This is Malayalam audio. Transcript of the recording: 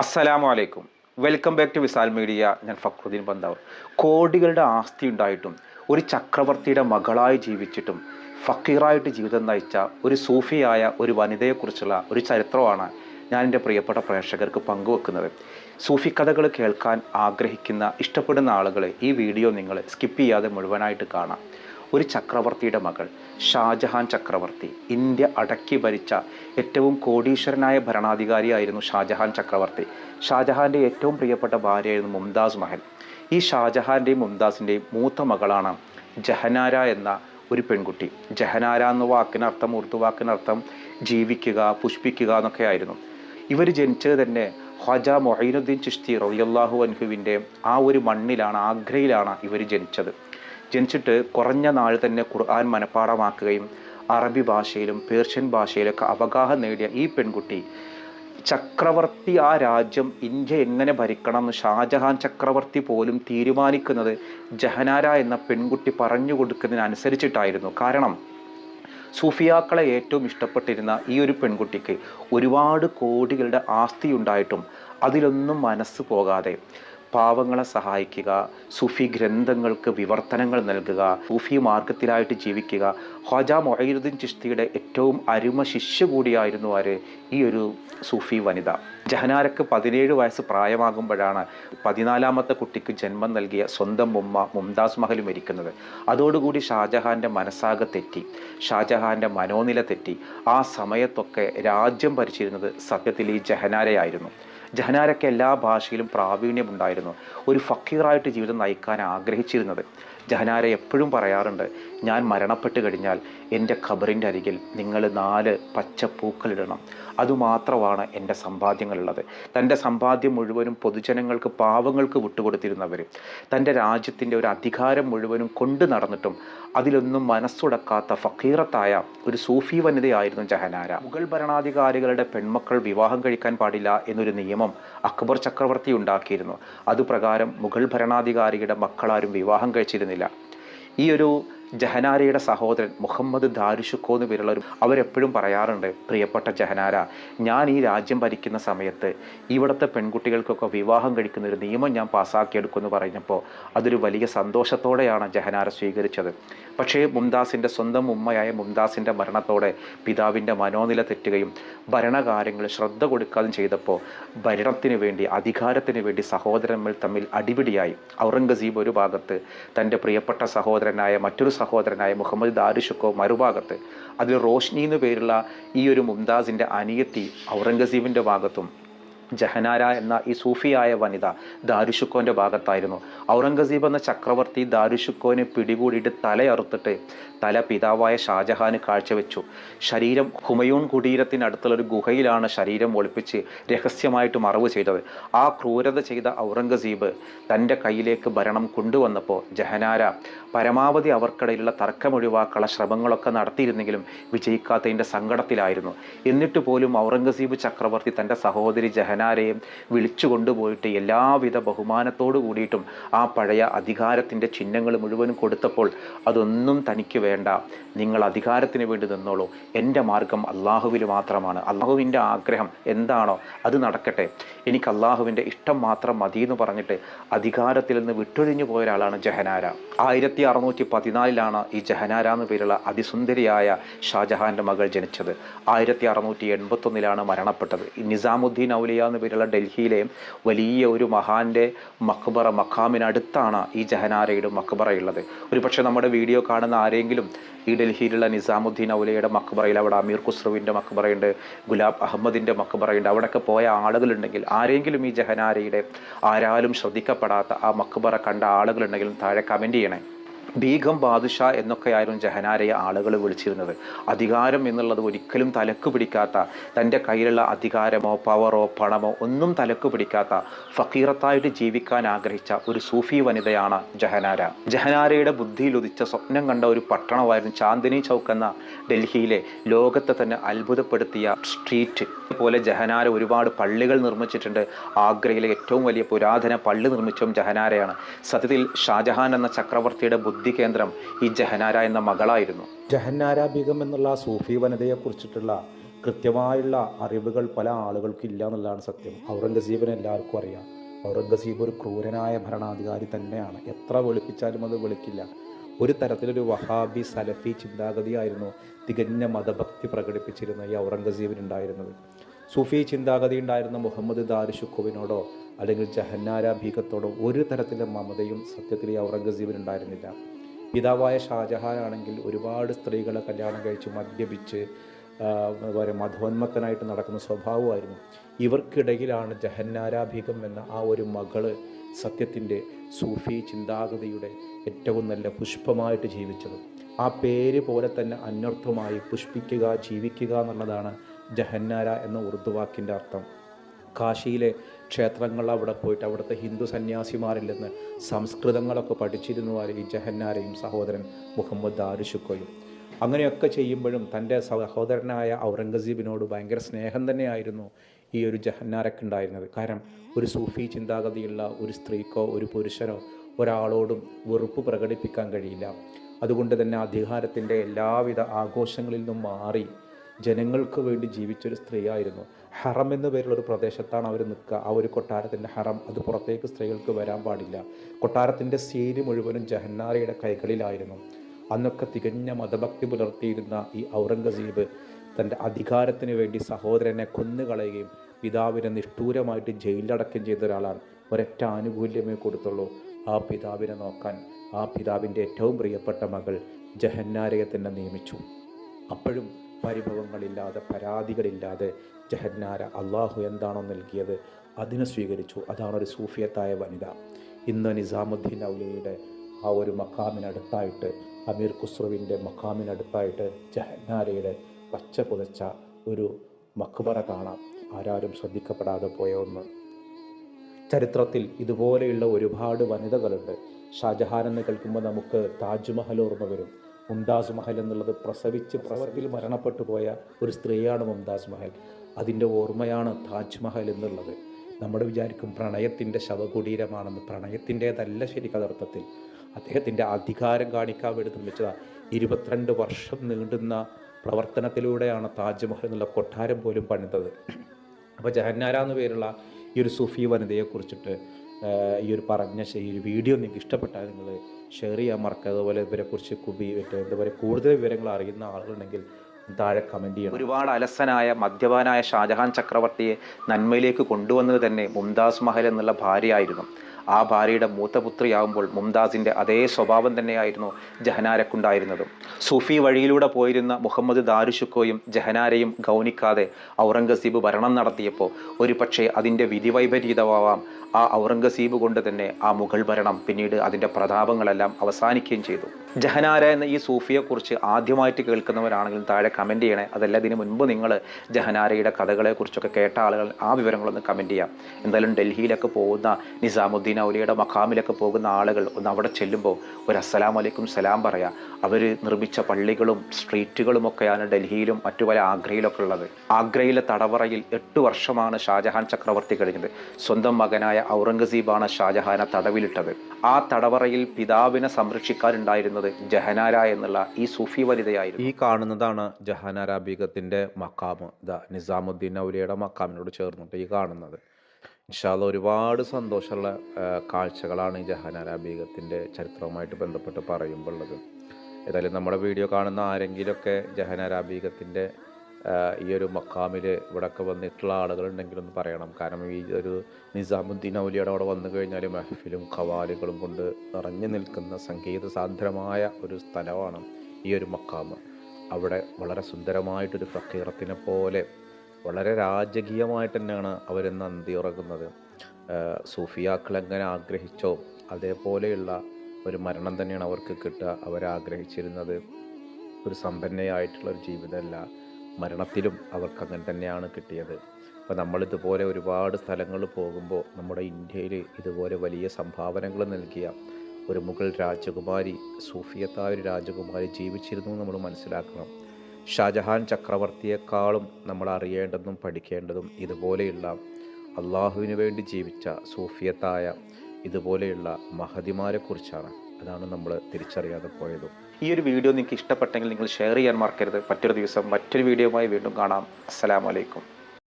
അസ്സലാമു അലൈക്കും welcome back to Wisal media. ഞാൻ ഫക്രുദ്ദീൻ ബന്താവർ കോടികളുടെ ആസ്തി ഉണ്ടായിട്ടും ഒരു ചക്രവർത്തിയുടെ മകളായി ജീവിച്ചിട്ടും ഫക്കീറായിട്ട് ജീവിതം നയിച്ച ഒരു സൂഫിയായ ഒരു വനിതയെക്കുറിച്ചുള്ള ഒരു ചരിത്രമാണ് ഞാൻ എന്റെ പ്രിയപ്പെട്ട പ്രേക്ഷകർക്ക് പങ്കുവെക്കുന്നത്. സൂഫി കഥകൾ കേൾക്കാൻ ആഗ്രഹിക്കുന്ന ഇഷ്ടപ്പെടുന്ന ആളുകളെ ഈ വീഡിയോ നിങ്ങൾ സ്കിപ്പ് ചെയ്യാതെ മുഴുവനായിട്ട് കാണാം. ഒരു ചക്രവർത്തിയുടെ മകൾ ഷാജഹാൻ ചക്രവർത്തി. ഇന്ത്യ അടക്കി ഭരിച്ച ഏറ്റവും കോടീശ്വരനായ ഭരണാധികാരിയായിരുന്നു ഷാജഹാൻ ചക്രവർത്തി. ഷാജഹാന്റെ ഏറ്റവും പ്രിയപ്പെട്ട ഭാര്യയായിരുന്നു മുംതാസ് മഹൽ. ഈ ഷാജഹാന്റെയും മുംതാസിന്റെയും മൂത്ത മകളാണ് ജഹനാര എന്ന ഒരു പെൺകുട്ടി. ജഹനാര എന്ന വാക്കിനർത്ഥം ഉറുദു വാക്കിനർത്ഥം ജീവിക്കുക പുഷ്പിക്കുക എന്നൊക്കെ ആയിരുന്നു. ഇവർ ജനിച്ചത് തന്നെ ഖ്വാജ മൊഹീനുദ്ദീൻ ചിഷ്തി റളിയല്ലാഹു അൻഹുവിന്റെ ആ ഒരു മണ്ണിലാണ് ആഗ്രയിലാണ് ഇവർ ജനിച്ചത്. ജനിച്ചിട്ട് കുറഞ്ഞ നാൾ തന്നെ ഖുർആൻ മനഃപ്പാടമാക്കുകയും അറബി ഭാഷയിലും പേർഷ്യൻ ഭാഷയിലൊക്കെ അവഗാഹം നേടിയ ഈ പെൺകുട്ടി ചക്രവർത്തി ആ രാജ്യം ഇന്ത്യ എങ്ങനെ ഭരിക്കണം എന്ന് ഷാജഹാൻ ചക്രവർത്തി പോലും തീരുമാനിക്കുന്നത് ജഹനാര എന്ന പെൺകുട്ടി പറഞ്ഞു കൊടുക്കുന്നതിനനുസരിച്ചിട്ടായിരുന്നു. കാരണം സൂഫിയാക്കളെ ഏറ്റവും ഇഷ്ടപ്പെട്ടിരുന്ന ഈ ഒരു പെൺകുട്ടിക്ക് ഒരുപാട് കോടികളുടെ ആസ്തി ഉണ്ടായിട്ടും അതിലൊന്നും മനസ്സ് പോകാതെ പാവങ്ങളെ സഹായിക്കുക സൂഫി ഗ്രന്ഥങ്ങൾക്ക് വിവർത്തനങ്ങൾ നൽകുക സൂഫി മാർഗത്തിലായിട്ട് ജീവിക്കുക. ഹജ മൊഹീറുദ്ദീൻ ചിഷ്തിയുടെ ഏറ്റവും അരുമ ശിഷ്യ കൂടിയായിരുന്നു ആര്? ഈ ഒരു സൂഫി വനിത. ജഹനാരക്ക് പതിനേഴ് വയസ്സ് പ്രായമാകുമ്പോഴാണ് പതിനാലാമത്തെ കുട്ടിക്ക് ജന്മം നൽകിയ സ്വന്തം ഉമ്മ മുംതാസ് മഹൽ മരിക്കുന്നത്. അതോടുകൂടി ഷാജഹാന്റെ മനസ്സാകെ തെറ്റി ഷാജഹാന്റെ മനോനില തെറ്റി. ആ സമയത്തൊക്കെ രാജ്യം ഭരിച്ചിരുന്നത് സത്യത്തിൽ ഈ ജഹനാരയായിരുന്നു. ജഹനാരയ്ക്ക് എല്ലാ ഭാഷയിലും പ്രാവീണ്യമുണ്ടായിരുന്നു. ഒരു ഫക്കീറായിട്ട് ജീവിതം നയിക്കാൻ ആഗ്രഹിച്ചിരുന്നത്. ജഹനാര എപ്പോഴും പറയാറുണ്ട് ഞാൻ മരണപ്പെട്ട് കഴിഞ്ഞാൽ എന്റെ ഖബറിന്റെ അരികിൽ നിങ്ങൾ നാല് പച്ചപ്പൂക്കളിടണം അതുമാത്രമാണ് എന്റെ സമ്പാദ്യങ്ങളുള്ളത്. തന്റെ സമ്പാദ്യം മുഴുവനും പൊതുജനങ്ങൾക്ക് പാവങ്ങൾക്ക് വിട്ടുകൊടുത്തിരുന്നവർ. തന്റെ രാജ്യത്തിന്റെ ഒരു അധികാരം മുഴുവനും കൊണ്ടു നടന്നിട്ടും അതിലൊന്നും മനസ്സുടക്കാത്ത ഫക്കീറത്തായ ഒരു സൂഫി വനിതയായിരുന്നു ജഹനാര. മുഗൾ ഭരണാധികാരികളുടെ പെൺമക്കൾ വിവാഹം കഴിക്കാൻ പാടില്ല എന്നൊരു നിയമം അക്ബർ ചക്രവർത്തി ഉണ്ടാക്കിയിരുന്നു. അതുപ്രകാരം മുഗൾ ഭരണാധികാരിയുടെ മക്കളാരും വിവാഹം കഴിച്ചിരുന്നില്ല. ഈ ഒരു ജഹനാരയുടെ സഹോദരൻ മുഹമ്മദ് ദാരുഷുക്കോ എന്ന് പേരുള്ള ഒരു അവരെപ്പോഴും പറയാറുണ്ട് പ്രിയപ്പെട്ട ജഹനാര ഞാൻ ഈ രാജ്യം ഭരിക്കുന്ന സമയത്ത് ഇവിടുത്തെ പെൺകുട്ടികൾക്കൊക്കെ വിവാഹം കഴിക്കുന്ന ഒരു നിയമം ഞാൻ പാസ്സാക്കിയെടുക്കുമെന്ന് പറഞ്ഞപ്പോൾ അതൊരു വലിയ സന്തോഷത്തോടെയാണ് ജഹനാര സ്വീകരിച്ചത്. പക്ഷേ മുംതാസിന്റെ സ്വന്തം ഉമ്മയായ മുംതാസിന്റെ മരണത്തോടെ പിതാവിന്റെ മനോനില തെറ്റുകയും ഭരണകാര്യങ്ങൾ ശ്രദ്ധ കൊടുക്കാതെ ചെയ്തപ്പോൾ ഭരണത്തിന് വേണ്ടി അധികാരത്തിന് വേണ്ടി സഹോദരന്മാർ തമ്മിൽ അടിപിടിയായി. ഔറംഗസീബ് ഒരു ഭാഗത്ത് തന്റെ പ്രിയപ്പെട്ട സഹോദരനായ മറ്റൊരു സഹോദരനായ മുഹമ്മദ് ദാരിഷുക്കോ മറുഭാഗത്ത് അതിൽ റോഷ്നി എന്ന് പേരുള്ള ഈ ഒരു മുംതാസിന്റെ അനിയത്തി ഔറംഗസീബിന്റെ ഭാഗത്തും ജഹനാര എന്ന ഈ സൂഫിയായ വനിത ദാരുഷുക്കോന്റെ ഭാഗത്തായിരുന്നു. ഔറംഗസീബ് എന്ന ചക്രവർത്തി ദാരുഷുക്കോനെ പിടികൂടിയിട്ട് തലയറുത്തിട്ട് തല പിതാവായ ഷാജഹാന് കാഴ്ചവെച്ചു. ശരീരം ഹുമയൂൺ കുടീരത്തിനടുത്തുള്ള ഒരു ഗുഹയിലാണ് ശരീരം ഒളിപ്പിച്ച് രഹസ്യമായിട്ട് മറവ് ചെയ്തത് ആ ക്രൂരത ചെയ്ത ഔറംഗസീബ് തന്റെ കയ്യിലേക്ക് ഭരണം കൊണ്ടുവന്നപ്പോൾ ജഹനാര പരമാവധി അവർക്കിടയിലുള്ള തർക്കമൊഴിവാക്കാനുള്ള ശ്രമങ്ങളൊക്കെ നടത്തിയിരുന്നെങ്കിലും വിജയിക്കാത്തതിന്റെ സങ്കടത്തിലായിരുന്നു. എന്നിട്ട് പോലും ഔറംഗസീബ് ചക്രവർത്തി തന്റെ സഹോദരി ജഹനാരയെ വിളിച്ചു കൊണ്ടുപോയിട്ട് എല്ലാവിധ ബഹുമാനത്തോടു കൂടിയിട്ടും ആ പഴയ അധികാരത്തിന്റെ ചിഹ്നങ്ങൾ മുഴുവനും കൊടുത്തപ്പോൾ അതൊന്നും തനിക്ക് വേണ്ട. നിങ്ങൾ അധികാരത്തിന് വേണ്ടി നിന്നോളൂ. എന്റെ മാർഗം അള്ളാഹുവിൽ മാത്രമാണ്. അള്ളാഹുവിന്റെ ആഗ്രഹം എന്താണോ അത് നടക്കട്ടെ. എനിക്ക് അള്ളാഹുവിന്റെ ഇഷ്ടം മാത്രം മതി എന്ന് പറഞ്ഞിട്ട് അധികാരത്തിൽ നിന്ന് വിട്ടൊഴിഞ്ഞു പോയ ഒരാളാണ് ജഹനാര. ആയിരത്തി അറുന്നൂറ്റി പതിനാലിലാണ് ഈ ജഹനാര എന്ന പേരുള്ള അതിസുന്ദരിയായ ഷാജഹാന്റെ മകൾ ജനിച്ചത്. ആയിരത്തി അറുന്നൂറ്റി എൺപത്തൊന്നിലാണ് മരണപ്പെട്ടത്. നിസാമുദ്ദീൻ ഔലിയ എന്ന് പേരുള്ള ഡൽഹിയിലെ വലിയ ഒരു മഹാന്റെ മക്ബറ മഖാമിനടുത്താണ് ഈ ജഹനാരയുടെ മക്ബറയുള്ളത്. ഒരു പക്ഷേ നമ്മുടെ വീഡിയോ കാണുന്ന ആരെങ്കിലും ഈ ഡൽഹിയിലുള്ള നിസാമുദ്ദീൻ ഔലയുടെ മക്ബറയിൽ അവിടെ അമീർ ഖുസ്രുവിന്റെ മക്ബറയുണ്ട് ഗുലാബ് അഹമ്മദിന്റെ മക്ബറയുണ്ട് അവിടെയൊക്കെ പോയ ആളുകളുണ്ടെങ്കിൽ ആരെങ്കിലും ഈ ജഹനാരയുടെ ആരാലും ശ്രദ്ധിക്കപ്പെടാത്ത ആ മക്ബറ കണ്ട ആളുകളുണ്ടെങ്കിലും താഴെ കമന്റ് ചെയ്യണേ. ബീഗം ബാദുഷാ എന്നൊക്കെയായിരുന്നു ജഹനാരയെ ആളുകൾ വിളിച്ചിരുന്നത്. അധികാരം എന്നുള്ളത് ഒരിക്കലും തലക്ക് പിടിക്കാത്ത തന്റെ കയ്യിലുള്ള അധികാരമോ പവറോ പണമോ ഒന്നും തലക്ക് പിടിക്കാത്ത ഫക്കീറത്തായിട്ട് ജീവിക്കാൻ ആഗ്രഹിച്ച ഒരു സൂഫി വനിതയാണ് ജഹനാര. ജഹനാരയുടെ ബുദ്ധിയിൽ ഉദിച്ച സ്വപ്നം കണ്ട ഒരു പട്ടണമായിരുന്നു ചാന്ദിനി ചൗക്ക് എന്ന ഡൽഹിയിലെ ലോകത്തെ തന്നെ അത്ഭുതപ്പെടുത്തിയ സ്ട്രീറ്റ്. പോലെ ജഹനാര ഒരുപാട് പള്ളികൾ നിർമ്മിച്ചിട്ടുണ്ട്. ആഗ്രയിലെ ഏറ്റവും വലിയ പുരാതന പള്ളി നിർമ്മിച്ചതും ജഹനാരയാണ്. സത്യത്തിൽ ഷാജഹാൻ എന്ന ചക്രവർത്തിയുടെ ബുദ്ധി കേന്ദ്രം ഈ ജഹനാര എന്ന മകളായിരുന്നു. ജഹന്നാര ബീഗം എന്നുള്ള സൂഫി വനിതയെ കുറിച്ചിട്ടുള്ള കൃത്യമായുള്ള അറിവുകൾ പല ആളുകൾക്കും ഇല്ല എന്നുള്ളതാണ് സത്യം. ഔറംഗസീബിനെ എല്ലാവർക്കും അറിയാം. ഔറംഗസീബ് ഒരു ക്രൂരനായ ഭരണാധികാരി തന്നെയാണ്. എത്ര വെളുപ്പിച്ചാലും അത് വെളുക്കില്ല. ഒരു തരത്തിലൊരു വഹാബി സലഫി ചിന്താഗതിയായിരുന്നു തികഞ്ഞ മതഭക്തി പ്രകടിപ്പിച്ചിരുന്ന ഈ ഔറംഗസീബിനുണ്ടായിരുന്നത്. സൂഫി ചിന്താഗതി ഉണ്ടായിരുന്ന മുഹമ്മദ് ദാരുഷുഖുവിനോടോ അല്ലെങ്കിൽ ജഹന്നാര ഭീഖത്തോടോ ഒരു തരത്തിലെ മമതയും സത്യത്തിൽ ഈ ഔറംഗസീബിനുണ്ടായിരുന്നില്ല പിതാവായ ഷാജഹാനാണെങ്കിൽ ഒരുപാട് സ്ത്രീകളെ കല്യാണം കഴിച്ച് മദ്യപിച്ച് വരെ മധോന്മത്തനായിട്ട് നടക്കുന്ന സ്വഭാവമായിരുന്നു. ഇവർക്കിടയിലാണ് ജഹന്നാര ഭീഖം എന്ന ആ ഒരു മകൾ സത്യത്തിന്റെ സൂഫി ചിന്താഗതിയുടെ ഏറ്റവും നല്ല പുഷ്പമായിട്ട് ജീവിച്ചത്. ആ പേര് പോലെ തന്നെ അന്വർത്ഥമായി പുഷ്പിക്കുക ജീവിക്കുക എന്നുള്ളതാണ് ജഹന്നാര എന്ന ഉറുദുവാക്കിന്റെ അർത്ഥം. കാശിയിലെ ക്ഷേത്രങ്ങൾ അവിടെ പോയിട്ട് അവിടുത്തെ ഹിന്ദു സന്യാസിമാരിൽ നിന്ന് സംസ്കൃതങ്ങളൊക്കെ പഠിച്ചിരുന്നു ഈ ജഹന്നാരയും സഹോദരൻ മുഹമ്മദ് ആരുഷുക്കോയും അങ്ങനെയൊക്കെ ചെയ്യുമ്പോഴും തന്റെ സഹോദരനായ ഔറംഗസീബിനോട് ഭയങ്കര സ്നേഹം തന്നെയായിരുന്നു ഈ ഒരു ജഹന്നാരക്ക് ഉണ്ടായിരുന്നത്. കാരണം ഒരു സൂഫി ചിന്താഗതിയുള്ള ഒരു സ്ത്രീക്കോ ഒരു പുരുഷനോ ഒരാളോടും വെറുപ്പ് പ്രകടിപ്പിക്കാൻ കഴിയില്ല. അതുകൊണ്ട് തന്നെ അധികാരത്തിന്റെ എല്ലാവിധ ആഘോഷങ്ങളിൽ നിന്നും മാറി ജനങ്ങൾക്ക് വേണ്ടി ജീവിച്ചൊരു സ്ത്രീയായിരുന്നു. ഹറം എന്ന പേരുള്ള ഒരു പ്രദേശത്താണ് അവർ നിൽക്കുക. ആ ഒരു കൊട്ടാരത്തിന്റെ ഹറം അത് പുറത്തേക്ക് സ്ത്രീകൾക്ക് വരാൻ പാടില്ല. കൊട്ടാരത്തിന്റെ സീന് മുഴുവനും ജഹന്നാരയുടെ കൈകളിലായിരുന്നു. അന്നൊക്കെ തികഞ്ഞ മതഭക്തി പുലർത്തിയിരുന്ന ഈ ഔറംഗസീബ് തന്റെ അധികാരത്തിന് വേണ്ടി സഹോദരനെ കൊന്നുകളയുകയും പിതാവിനെ നിഷ്ഠൂരമായിട്ട് ജയിലിലടക്കം ചെയ്ത ഒരാളാണ് ഒരൊറ്റ ആനുകൂല്യമേ കൊടുത്തുള്ളൂ. ആ പിതാവിനെ നോക്കാൻ ആ പിതാവിന്റെ ഏറ്റവും പ്രിയപ്പെട്ട മകൾ ജഹന്നാരയെ തന്നെ നിയമിച്ചു. അപ്പോഴും പരിഭവങ്ങളില്ലാതെ പരാതികളില്ലാതെ ജഹന്നാര അള്ളാഹു എന്താണോ നൽകിയത് അതിനെ സ്വീകരിച്ചു. അതാണ് ഒരു സൂഫിയത്തായ വനിത. ഇന്ന് നിസാമുദ്ദീൻ ഔലിയുടെ ആ ഒരു മക്കാമിനടുത്തായിട്ട് അമീർ ഖുസ്രുവിന്റെ മക്കാമിനടുത്തായിട്ട് ജഹന്നാരയുടെ പച്ച പുതച്ച ഒരു മക്ബറ കാണാം. ആരാരും ശ്രദ്ധിക്കപ്പെടാതെ പോയ ഒന്ന്. ചരിത്രത്തിൽ ഇതുപോലെയുള്ള ഒരുപാട് വനിതകളുണ്ട്. ഷാജഹാൻ എന്ന് കേൾക്കുമ്പോൾ നമുക്ക് താജ്മഹൽ ഓർമ്മ വരും. മുംതാസ് മഹൽ എന്നുള്ളത് പ്രസവിച്ച് പ്രസവത്തിൽ മരണപ്പെട്ടു പോയ ഒരു സ്ത്രീയാണ് മുംതാസ് മഹൽ. അതിന്റെ ഓർമ്മയാണ് താജ്മഹൽ എന്നുള്ളത്. നമ്മൾ വിചാരിക്കും പ്രണയത്തിന്റെ ശവകുടീരമാണെന്ന്. പ്രണയത്തിന്റേതല്ല ശരി കഥർത്ഥത്തിൽ അദ്ദേഹത്തിന്റെ അധികാരം കാണിക്കാൻ വേണ്ടി നിർമ്മിച്ചതാണ് ഇരുപത്തിരണ്ട് വർഷം നീണ്ടുന്ന പ്രവർത്തനത്തിലൂടെയാണ് താജ്മഹൽ എന്നുള്ള കൊട്ടാരം പോലും പണിതത്. അപ്പോൾ ജഹന്നാര എന്ന് പേരുള്ള ഈ ഒരു സൂഫി വനിതയെ കുറിച്ചിട്ട് ഈ ഒരു പറഞ്ഞ ഈ ഒരു വീഡിയോ നിങ്ങൾക്ക് ഇഷ്ടപ്പെട്ടാൽ നിങ്ങൾ ഷെയർ ചെയ്യാൻ മറക്കുക അതുപോലെ ഇവരെക്കുറിച്ച് കുബി എന്താ പറയുക കൂടുതൽ വിവരങ്ങൾ അറിയുന്ന ആളുകളുണ്ടെങ്കിൽ താഴെ കമന്റ് ചെയ്യണം. ഒരുപാട് അലസനായ മദ്യപാനായ ഷാജഹാൻ ചക്രവർത്തിയെ നന്മയിലേക്ക് കൊണ്ടുവന്നത് തന്നെ മുംതാസ് മഹൽ എന്നുള്ള ഭാര്യയായിരുന്നു. ആ ഭാര്യയുടെ മൂത്ത പുത്രിയാകുമ്പോൾ മുംതാസിന്റെ അതേ സ്വഭാവം തന്നെയായിരുന്നു ജഹനാരക്കുണ്ടായിരുന്നത്. സൂഫി വഴിയിലൂടെ പോയിരുന്ന മുഹമ്മദ് ദാരുഷുക്കോയും ജഹനാരയും ഗൗനിക്കാതെ ഔറംഗസീബ് ഭരണം നടത്തിയപ്പോൾ ഒരു പക്ഷേ അതിന്റെ വിധിവൈപരീതമാവാം ആ ഔറംഗസീബ് കൊണ്ട് തന്നെ ആ മുഗൾ ഭരണം പിന്നീട് അതിന്റെ പ്രതാപങ്ങളെല്ലാം അവസാനിക്കുകയും ചെയ്തു. ജഹനാര എന്ന ഈ സൂഫിയെക്കുറിച്ച് ആദ്യമായിട്ട് കേൾക്കുന്നവരാണെങ്കിലും താഴെ കമന്റ് ചെയ്യണേ. അതല്ല ഇതിന് മുൻപ് നിങ്ങൾ ജഹനാരയുടെ കഥകളെക്കുറിച്ചൊക്കെ കേട്ട ആളുകൾ ആ വിവരങ്ങളൊന്ന് കമന്റ് ചെയ്യാം. എന്തായാലും ഡൽഹിയിലൊക്കെ പോകുന്ന നിസാമുദ്ദീൻ ഔലിയുടെ മഖാമിലൊക്കെ പോകുന്ന ആളുകൾ ഒന്ന് അവിടെ ചെല്ലുമ്പോൾ ഒരു അസ്സലാം വലൈക്കും സലാം പറയാം. അവർ നിർമ്മിച്ച പള്ളികളും സ്ട്രീറ്റുകളും ഒക്കെയാണ് ഡൽഹിയിലും മറ്റു പല ആഗ്രയിലൊക്കെ ഉള്ളത്. ആഗ്രയിലെ തടവറയിൽ എട്ട് വർഷമാണ് ഷാജഹാൻ ചക്രവർത്തി കഴിഞ്ഞത്. സ്വന്തം മകനായ ഔറംഗസീബാണ് ഷാജഹാനെ തടവിലിട്ടത്. ആ തടവറയിൽ പിതാവിനെ സംരക്ഷിക്കാനുണ്ടായിരുന്നത് ജഹനാര എന്നുള്ള ഈ സൂഫി വനിതയായിരുന്നു. ഈ കാണുന്നതാണ് ജഹാനാര ബീഗത്തിന്റെ മക്കാമ് ദ നിസാമുദ്ദീൻ ഔലിയുടെ മക്കാമിനോട് ചേർന്നിട്ട് ഈ കാണുന്നത്. ഇൻഷാല്ല ഒരുപാട് സന്തോഷമുള്ള കാഴ്ചകളാണ് ഈ ജഹാനാര ബീഗത്തിന്റെ ചരിത്രവുമായിട്ട് ബന്ധപ്പെട്ട് പറയുമ്പോൾ ഉള്ളത്. ഏതായാലും നമ്മുടെ വീഡിയോ കാണുന്ന ആരെങ്കിലുമൊക്കെ ജഹനാര ബീഗത്തിന്റെ ഈ ഒരു മക്കാമിൽ ഇവിടെയൊക്കെ വന്നിട്ടുള്ള ആളുകളുണ്ടെങ്കിൽ ഒന്ന് പറയണം. കാരണം ഈ ഒരു നിസാമുദ്ദീൻ ഔലിയുടെ അവിടെ വന്നു കഴിഞ്ഞാൽ മെഹഫിലും ഖവാലുകളും കൊണ്ട് നിറഞ്ഞു നിൽക്കുന്ന സംഗീത സാന്ദ്രമായ ഒരു സ്ഥലമാണ് ഈ ഒരു മക്കാമ് അവിടെ വളരെ സുന്ദരമായിട്ടൊരു ഫക്കീറത്തിനെ പോലെ വളരെ രാജകീയമായിട്ട് തന്നെയാണ് അവരിന്ന് അന്തി ഉറങ്ങുന്നത് സൂഫിയാക്കൾ എങ്ങനെ ആഗ്രഹിച്ചോ അതേപോലെയുള്ള ഒരു മരണം തന്നെയാണ് അവർക്ക് കിട്ടുക. അവരാഗ്രഹിച്ചിരുന്നത് ഒരു സമ്പന്നയായിട്ടുള്ള ഒരു ജീവിതമല്ല. മരണത്തിലും അവർക്ക് അങ്ങനെ തന്നെയാണ് കിട്ടിയത്. അപ്പോൾ നമ്മളിതുപോലെ ഒരുപാട് സ്ഥലങ്ങൾ പോകുമ്പോൾ നമ്മുടെ ഇന്ത്യയിൽ ഇതുപോലെ വലിയ സംഭാവനകൾ നൽകിയ ഒരു മുഗൾ രാജകുമാരി സൂഫിയത്തായ ഒരു രാജകുമാരി ജീവിച്ചിരുന്നു നമ്മൾ മനസ്സിലാക്കണം. ഷാജഹാൻ ചക്രവർത്തിയെക്കാളും നമ്മൾ അറിയേണ്ടതും പഠിക്കേണ്ടതും ഇതുപോലെയുള്ള അള്ളാഹുവിന് വേണ്ടി ജീവിച്ച സൂഫിയത്തായ ഇതുപോലെയുള്ള മഹതിമാരെക്കുറിച്ചാണ് അതാണ് നമ്മൾ തിരിച്ചറിയാതെ പോയതും. ഈ ഒരു വീഡിയോ നിങ്ങൾക്ക് ഇഷ്ടപ്പെട്ടെങ്കിൽ നിങ്ങൾ ഷെയർ ചെയ്യാൻ മറക്കരുത്. മറ്റൊരു ദിവസം മറ്റൊരു വീഡിയോയുമായി വീണ്ടും കാണാം. അസ്സലാമലൈക്കും